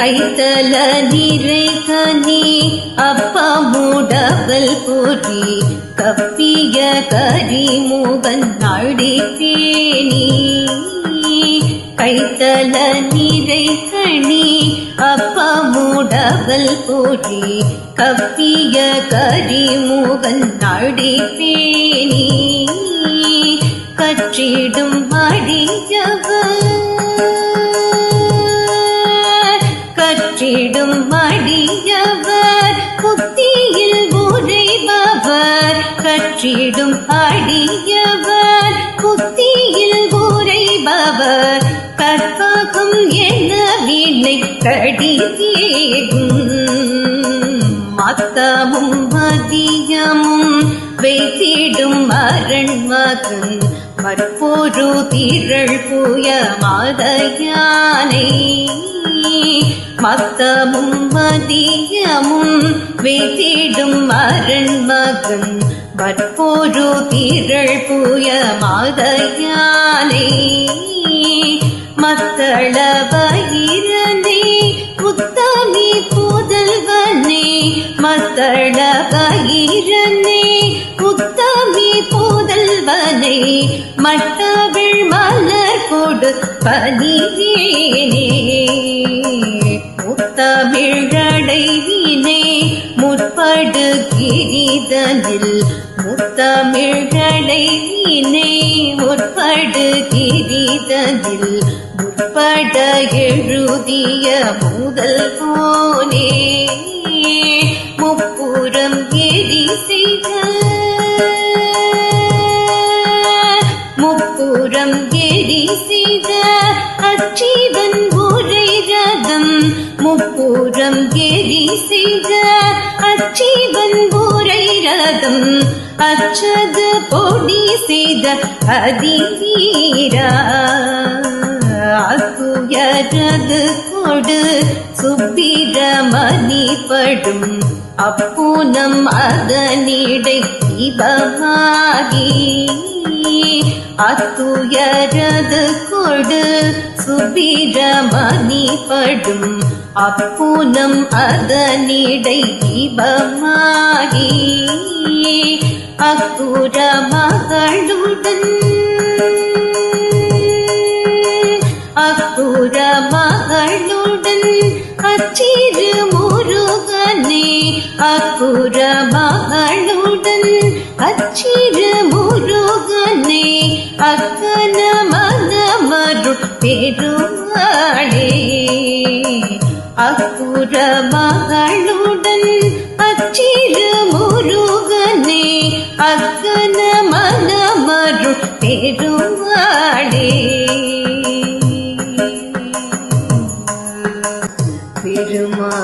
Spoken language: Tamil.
கைத்தல நீரை கனி அப்பா மூடவல் பொறி கப்பிய கரிமுகன் தேனி கைத்தல நிறை கணி அப்பமுடவல் பொறி கப்பிய கரிமுகன் தேனி கற்றிடும் அடியவர் தேடும் அடியவர் புத்தியில் உரைபவர் கற்றிடும் அடியவர் புத்தியில் உரைபவர் கற்பகம் என்ன வீணை கடிதேகும். மத்தமும் மதியமும் வைத்திடும் அரண்மகன் மற்போரு திரள் புய மாதையானை மத்தமும் மதியமும் வைத்திடும் அரண்மகன் வற்போரு திரள் புய மதையானை மலை மட்டவிழ் மலர் கொடு பனிவேனே முத்தமிழடைவினே முற்படு கிரிதனில் முத்தமிழடைவினே முற்படு கிரிதனில் முற்பட எழுதிய முதல் போனே. முப்புறம் எரி செய்த முப்புறம் செய்த அச்சீவன் உரை ரதம் முப்பூரம் எரி செய்த அச்சீவன் உரை ரதம் அச்சது பொடி செய்த அதிவீரா. அத்துயரது கொடு சுப்பிரமணி படும் அப்பூனம் அதனிடை தீபமாகி அத்துயரது கொடு சுபிரமணி படும் அப்பூனம் அதனிடை தீபமாகி அக்குர மகளுடன். அக்குர மகளுடன் அச்சிறு முருகனே அக்குர மகளுடன் அச்சிறு முருகன் അക്കന മകമരുട്ടെരുമാടേ അക്കുര മകളുടൻ അച്ചിൽ മുരുകനെ അക്കന മകമരുട്ടെരുമാടേ പെരുമാ